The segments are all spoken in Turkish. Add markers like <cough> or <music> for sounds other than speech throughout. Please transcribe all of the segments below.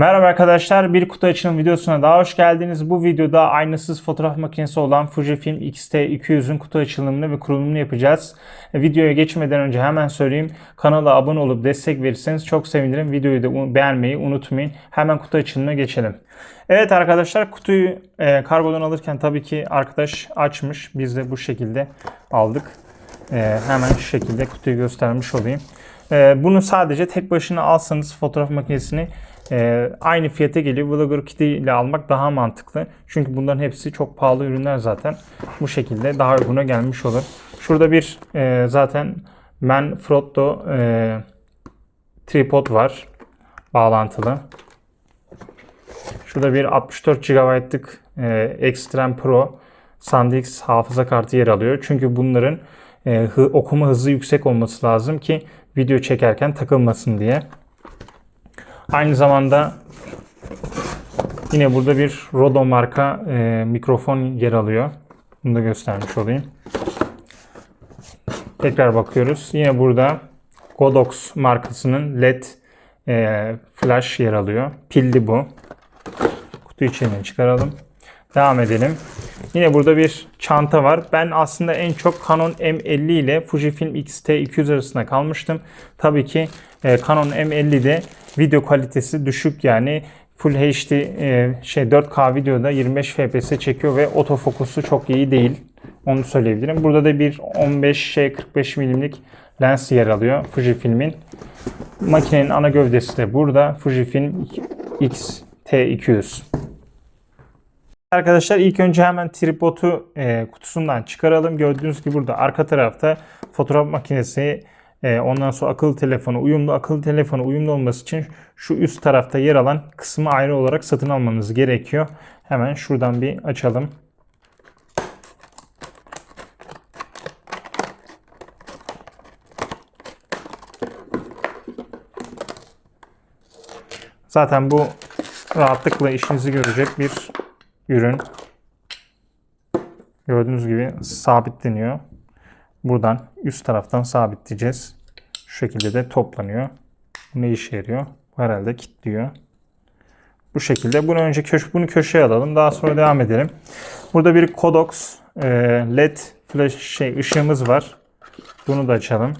Merhaba arkadaşlar, bir kutu açılım videosuna daha hoş geldiniz. Bu videoda aynasız fotoğraf makinesi olan Fujifilm X-T200'ün kutu açılımını ve kurulumunu yapacağız. E, Videoya geçmeden önce hemen söyleyeyim. Kanala abone olup destek verirseniz çok sevinirim. Videoyu da beğenmeyi unutmayın. Hemen kutu açılımına geçelim. Evet arkadaşlar kutuyu e, kargodan alırken tabii ki arkadaş açmış. Biz de bu şekilde aldık. E, hemen şu şekilde kutuyu göstermiş olayım. Bunu sadece tek başına alsanız fotoğraf makinesini e, aynı fiyata geliyor. Vlogger Kitty ile almak daha mantıklı. Çünkü bunların hepsi çok pahalı ürünler zaten. Bu şekilde daha uyguna gelmiş olur. Şurada bir e, zaten Manfrotto e, tripod var. Bağlantılı. Şurada bir 64 GB'lık e, Extreme Pro SanDisk hafıza kartı yer alıyor. Çünkü bunların e, hı- okuma hızı yüksek olması lazım ki video çekerken takılmasın diye. Aynı zamanda yine burada bir Rodo marka e, mikrofon yer alıyor. Bunu da göstermiş olayım. Tekrar bakıyoruz. Yine burada Godox markasının LED e, flash yer alıyor. Pilli bu. Kutu içinden çıkaralım. Devam edelim. Yine burada bir çanta var. Ben aslında en çok Canon M50 ile Fujifilm X-T200 arasında kalmıştım. Tabii ki e, Canon M50'de video kalitesi düşük yani Full HD e, şey 4K videoda 25 FPS çekiyor ve otofokusu çok iyi değil. Onu söyleyebilirim. Burada da bir 15 şey 45 milimlik lens yer alıyor Fujifilm'in. Makinenin ana gövdesi de burada. Fujifilm X-T200. Arkadaşlar ilk önce hemen tripodu e, kutusundan çıkaralım. Gördüğünüz gibi burada arka tarafta fotoğraf makinesi, e, ondan sonra akıllı telefonu uyumlu. Akıllı telefonu uyumlu olması için şu üst tarafta yer alan kısmı ayrı olarak satın almanız gerekiyor. Hemen şuradan bir açalım. Zaten bu rahatlıkla işinizi görecek bir ürün. Gördüğünüz gibi sabitleniyor. Buradan üst taraftan sabitleyeceğiz. Şu şekilde de toplanıyor. Ne işe yarıyor? Herhalde kilitliyor. Bu şekilde. Bunu önce köş bunu köşeye alalım. Daha sonra devam edelim. Burada bir Kodox e, LED flash şey ışığımız var. Bunu da açalım.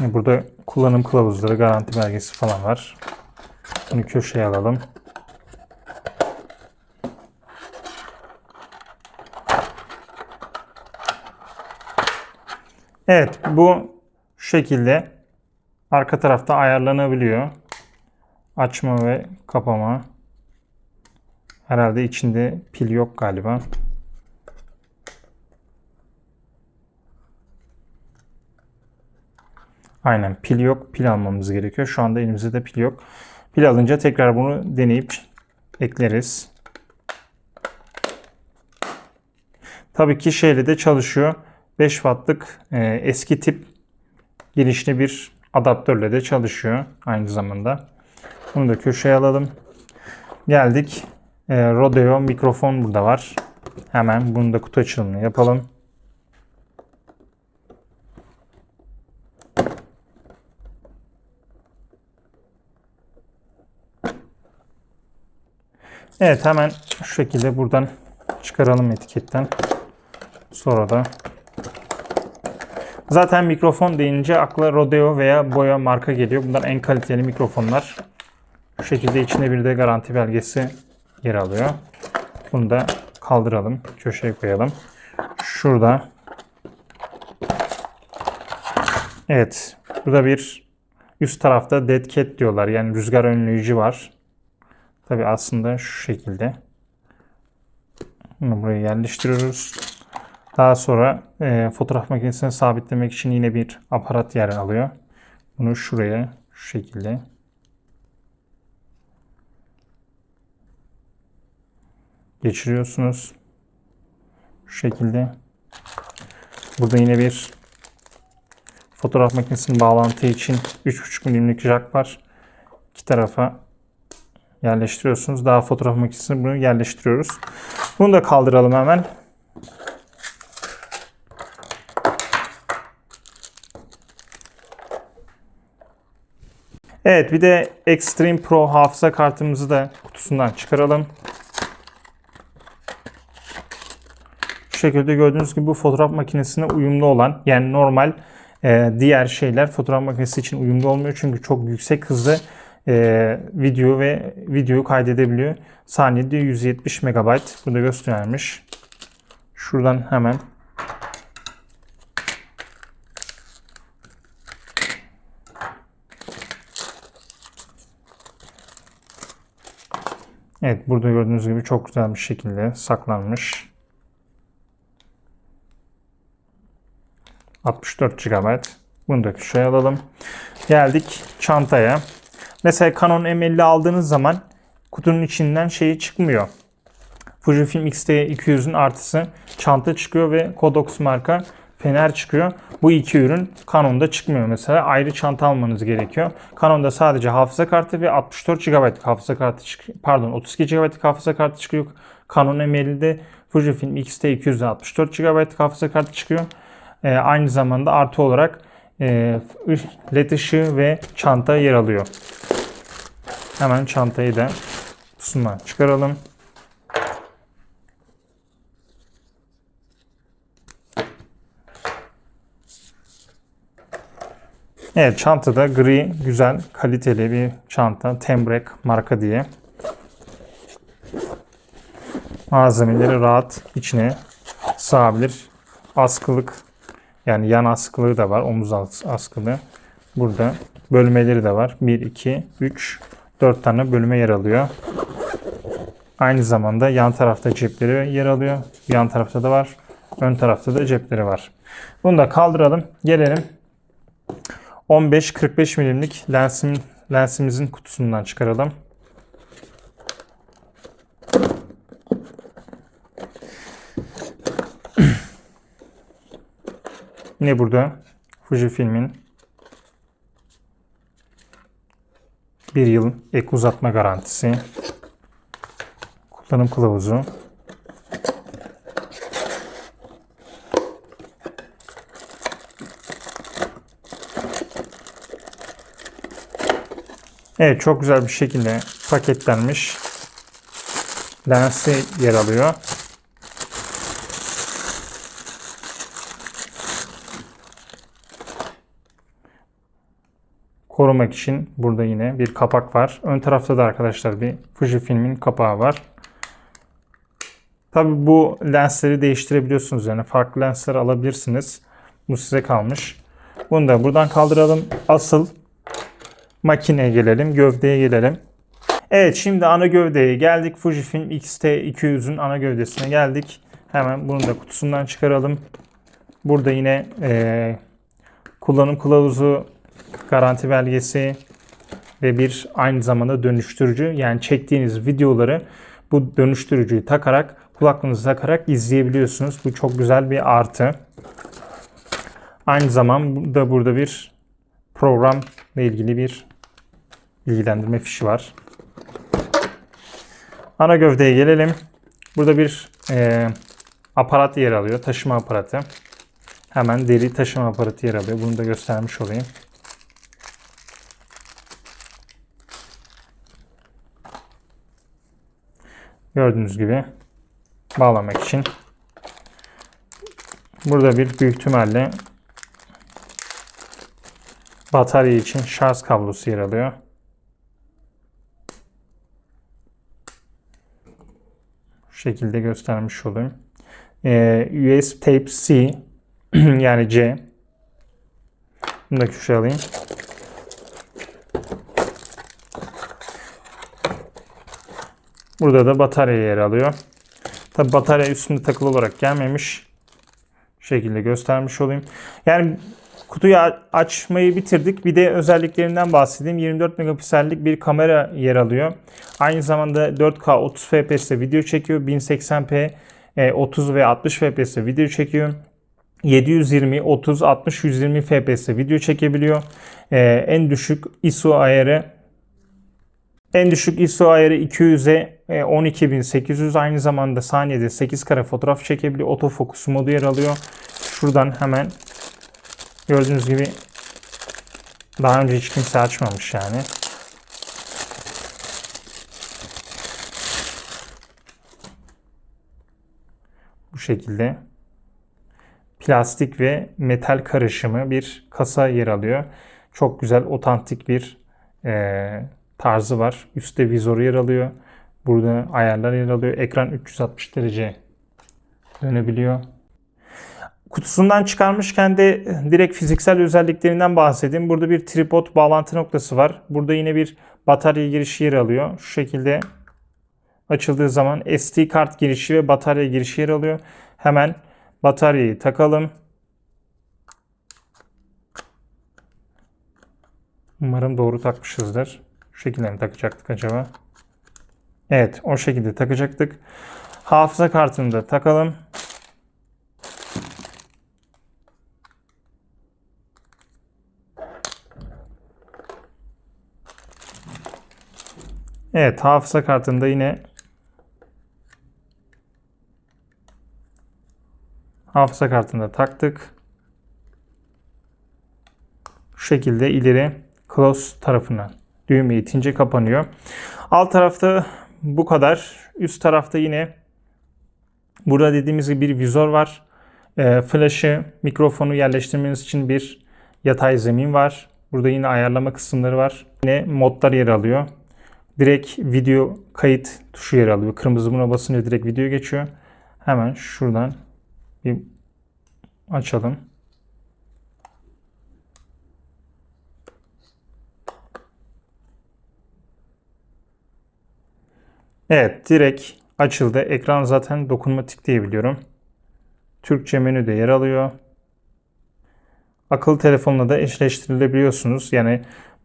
Burada kullanım kılavuzları, garanti belgesi falan var. Bunu köşeye alalım. Evet, bu şekilde arka tarafta ayarlanabiliyor. Açma ve kapama. Herhalde içinde pil yok galiba. Aynen pil yok. Pil almamız gerekiyor. Şu anda elimizde de pil yok. Pil alınca tekrar bunu deneyip ekleriz. Tabii ki şeyle de çalışıyor. 5 wattlık e, eski tip girişli bir adaptörle de çalışıyor aynı zamanda. Bunu da köşeye alalım. Geldik. E, Rodeo mikrofon burada var. Hemen bunu da kutu açılımını yapalım. Evet hemen şu şekilde buradan çıkaralım etiketten. Sonra da Zaten mikrofon deyince akla Rodeo veya Boya marka geliyor. Bunlar en kaliteli mikrofonlar. Şu şekilde içinde bir de garanti belgesi yer alıyor. Bunu da kaldıralım. Köşeye koyalım. Şurada. Evet. Burada bir üst tarafta dead cat diyorlar. Yani rüzgar önleyici var. Tabi aslında şu şekilde. Bunu buraya yerleştiriyoruz. Daha sonra e, fotoğraf makinesini sabitlemek için yine bir aparat yer alıyor. Bunu şuraya şu şekilde geçiriyorsunuz. Şu şekilde. Burada yine bir fotoğraf makinesinin bağlantı için 3.5 milimlik jack var. İki tarafa yerleştiriyorsunuz. Daha fotoğraf makinesini bunu yerleştiriyoruz. Bunu da kaldıralım hemen. Evet bir de Extreme Pro hafıza kartımızı da kutusundan çıkaralım. Şu şekilde gördüğünüz gibi bu fotoğraf makinesine uyumlu olan yani normal e, diğer şeyler fotoğraf makinesi için uyumlu olmuyor. Çünkü çok yüksek hızlı e, video ve videoyu kaydedebiliyor. Saniyede 170 MB. Burada göstermiş. Şuradan hemen Evet burada gördüğünüz gibi çok güzel bir şekilde saklanmış. 64 GB. Bunu da şuraya alalım. Geldik çantaya. Mesela Canon M50 aldığınız zaman kutunun içinden şeyi çıkmıyor. Fujifilm X-T200'ün artısı çanta çıkıyor ve Kodox marka fener çıkıyor. Bu iki ürün Canon'da çıkmıyor mesela. Ayrı çanta almanız gerekiyor. Canon'da sadece hafıza kartı ve 64 GB hafıza kartı çıkıyor. Pardon 32 GB hafıza kartı çıkıyor. Canon M50'de Fujifilm X-T200'de 64 GB hafıza kartı çıkıyor. Ee, aynı zamanda artı olarak e, led ışığı ve çanta yer alıyor. Hemen çantayı da kutusundan çıkaralım. Evet çantada gri, güzel, kaliteli bir çanta. Tembrek marka diye. Malzemeleri rahat içine sığabilir. Askılık yani yan askılığı da var. Omuz askılığı. Burada bölmeleri de var. 1, 2, 3, 4 tane bölüme yer alıyor. Aynı zamanda yan tarafta cepleri yer alıyor. Yan tarafta da var. Ön tarafta da cepleri var. Bunu da kaldıralım. Gelelim 15-45 milimlik lensim, lensimizin kutusundan çıkaralım. Yine burada Fujifilm'in bir yıl ek uzatma garantisi, kullanım kılavuzu, Evet çok güzel bir şekilde paketlenmiş. Lensi yer alıyor. Korumak için burada yine bir kapak var. Ön tarafta da arkadaşlar bir Fujifilm'in kapağı var. Tabi bu lensleri değiştirebiliyorsunuz. Yani farklı lensler alabilirsiniz. Bu size kalmış. Bunu da buradan kaldıralım. Asıl makineye gelelim, gövdeye gelelim. Evet şimdi ana gövdeye geldik. Fujifilm X-T200'ün ana gövdesine geldik. Hemen bunu da kutusundan çıkaralım. Burada yine e, kullanım kılavuzu, garanti belgesi ve bir aynı zamanda dönüştürücü. Yani çektiğiniz videoları bu dönüştürücüyü takarak, kulaklığınızı takarak izleyebiliyorsunuz. Bu çok güzel bir artı. Aynı zamanda burada bir programla ilgili bir bilgilendirme fişi var. Ana gövdeye gelelim. Burada bir e, aparat yer alıyor. Taşıma aparatı. Hemen deri taşıma aparatı yer alıyor. Bunu da göstermiş olayım. Gördüğünüz gibi bağlamak için. Burada bir büyük ihtimalle batarya için şarj kablosu yer alıyor. şekilde göstermiş olayım. Ee, USB Type-C <clears throat> yani C. Bunu da köşeye alayım. Burada da batarya yer alıyor. Tabi batarya üstünde takılı olarak gelmemiş. Şekilde göstermiş olayım. Yani kutuyu açmayı bitirdik. Bir de özelliklerinden bahsedeyim. 24 megapiksellik bir kamera yer alıyor. Aynı zamanda 4K 30 FPS'te video çekiyor. 1080p 30 ve 60 FPS'te video çekiyor. 720, 30, 60, 120 FPS'te video çekebiliyor. Ee, en düşük ISO ayarı en düşük ISO ayarı 200'e 12800 e, aynı zamanda saniyede 8 kare fotoğraf çekebiliyor. Otofokus modu yer alıyor. Şuradan hemen gördüğünüz gibi daha önce hiç kimse açmamış yani. Bu şekilde plastik ve metal karışımı bir kasa yer alıyor. Çok güzel otantik bir e, tarzı var. Üstte vizörü yer alıyor. Burada ayarlar yer alıyor. Ekran 360 derece dönebiliyor. Kutusundan çıkarmışken de direkt fiziksel özelliklerinden bahsedeyim. Burada bir tripod bağlantı noktası var. Burada yine bir batarya girişi yer alıyor. Şu şekilde açıldığı zaman SD kart girişi ve batarya girişi yer alıyor. Hemen bataryayı takalım. Umarım doğru takmışızdır. Şu şekilde mi takacaktık acaba? Evet, o şekilde takacaktık. Hafıza kartını da takalım. Evet, hafıza kartında yine hafıza kartını da taktık. Şu şekilde ileri close tarafına düğme itince kapanıyor. Alt tarafta bu kadar. Üst tarafta yine burada dediğimiz gibi bir vizör var. E, flash'ı, mikrofonu yerleştirmeniz için bir yatay zemin var. Burada yine ayarlama kısımları var. Yine modlar yer alıyor. Direkt video kayıt tuşu yer alıyor. Kırmızı buna basınca direkt video geçiyor. Hemen şuradan bir açalım. Evet direkt açıldı. Ekran zaten dokunmatik diye biliyorum. Türkçe menü de yer alıyor. Akıllı telefonla da eşleştirilebiliyorsunuz. Yani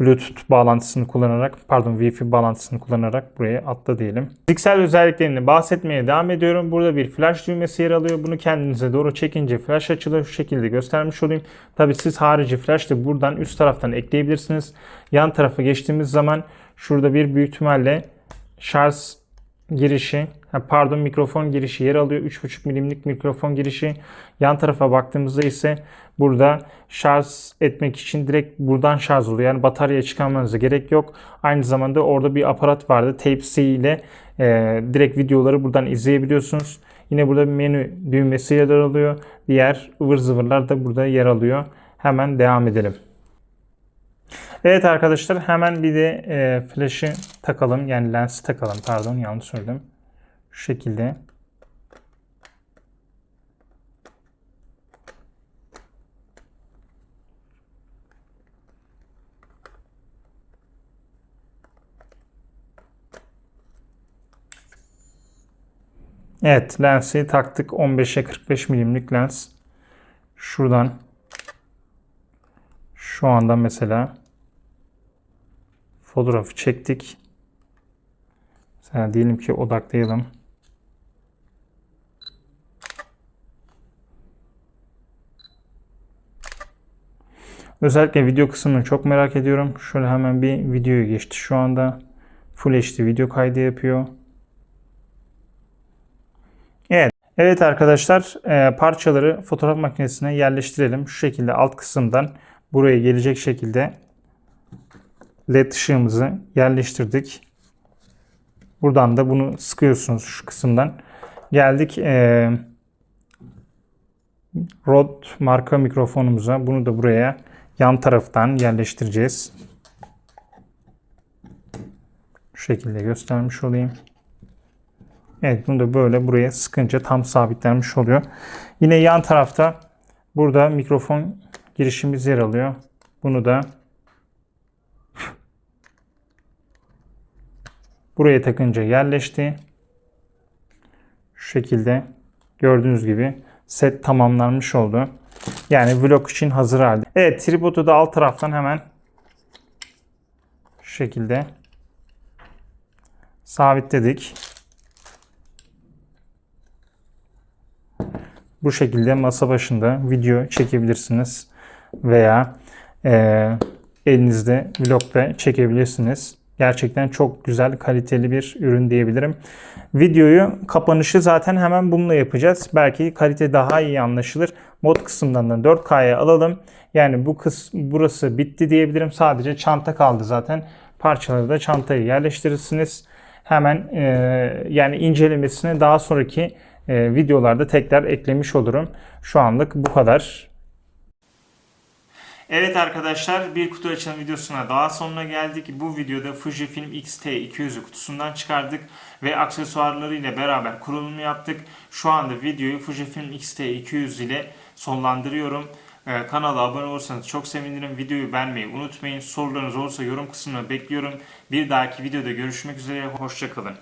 Bluetooth bağlantısını kullanarak, pardon Wi-Fi bağlantısını kullanarak buraya atla diyelim. Fiziksel özelliklerini bahsetmeye devam ediyorum. Burada bir flash düğmesi yer alıyor. Bunu kendinize doğru çekince flash açılır. Şu şekilde göstermiş olayım. Tabi siz harici flash da buradan üst taraftan ekleyebilirsiniz. Yan tarafa geçtiğimiz zaman şurada bir büyük ihtimalle şarj girişi, pardon mikrofon girişi yer alıyor. 3.5 milimlik mikrofon girişi. Yan tarafa baktığımızda ise burada şarj etmek için direkt buradan şarj oluyor. Yani bataryaya çıkarmanıza gerek yok. Aynı zamanda orada bir aparat vardı. Type-C ile e, direkt videoları buradan izleyebiliyorsunuz. Yine burada bir menü düğmesi yer alıyor. Diğer ıvır zıvırlar da burada yer alıyor. Hemen devam edelim. Evet arkadaşlar hemen bir de e, flash'ı takalım. Yani lensi takalım. Pardon yanlış söyledim. Şu şekilde. Evet lensi taktık 15'e 45 milimlik lens. Şuradan şu anda mesela fotoğrafı çektik. Mesela diyelim ki odaklayalım. Özellikle video kısmını çok merak ediyorum. Şöyle hemen bir videoyu geçti şu anda. Full HD video kaydı yapıyor. Evet. Evet arkadaşlar e, parçaları fotoğraf makinesine yerleştirelim. Şu şekilde alt kısımdan buraya gelecek şekilde led ışığımızı yerleştirdik. Buradan da bunu sıkıyorsunuz şu kısımdan. Geldik e, Rode marka mikrofonumuza. Bunu da buraya yan taraftan yerleştireceğiz. Şu şekilde göstermiş olayım. Evet bunu da böyle buraya sıkınca tam sabitlenmiş oluyor. Yine yan tarafta burada mikrofon girişimiz yer alıyor. Bunu da buraya takınca yerleşti. Şu şekilde gördüğünüz gibi set tamamlanmış oldu. Yani vlog için hazır halde. Evet tripodu da alt taraftan hemen şu şekilde sabitledik. Bu şekilde masa başında video çekebilirsiniz veya e, elinizde vlogda çekebilirsiniz. Gerçekten çok güzel, kaliteli bir ürün diyebilirim. Videoyu, kapanışı zaten hemen bununla yapacağız. Belki kalite daha iyi anlaşılır. Mod kısmından da 4K'ya alalım. Yani bu kız burası bitti diyebilirim. Sadece çanta kaldı zaten. Parçaları da çantaya yerleştirirsiniz. Hemen e, yani incelemesini daha sonraki e, videolarda tekrar eklemiş olurum. Şu anlık bu kadar. Evet arkadaşlar bir kutu açılım videosuna daha sonuna geldik. Bu videoda Fujifilm X-T200'ü kutusundan çıkardık ve aksesuarlarıyla beraber kurulumu yaptık. Şu anda videoyu Fujifilm X-T200 ile sonlandırıyorum. Ee, kanala abone olursanız çok sevinirim. Videoyu beğenmeyi unutmayın. Sorularınız olursa yorum kısmına bekliyorum. Bir dahaki videoda görüşmek üzere. Hoşçakalın.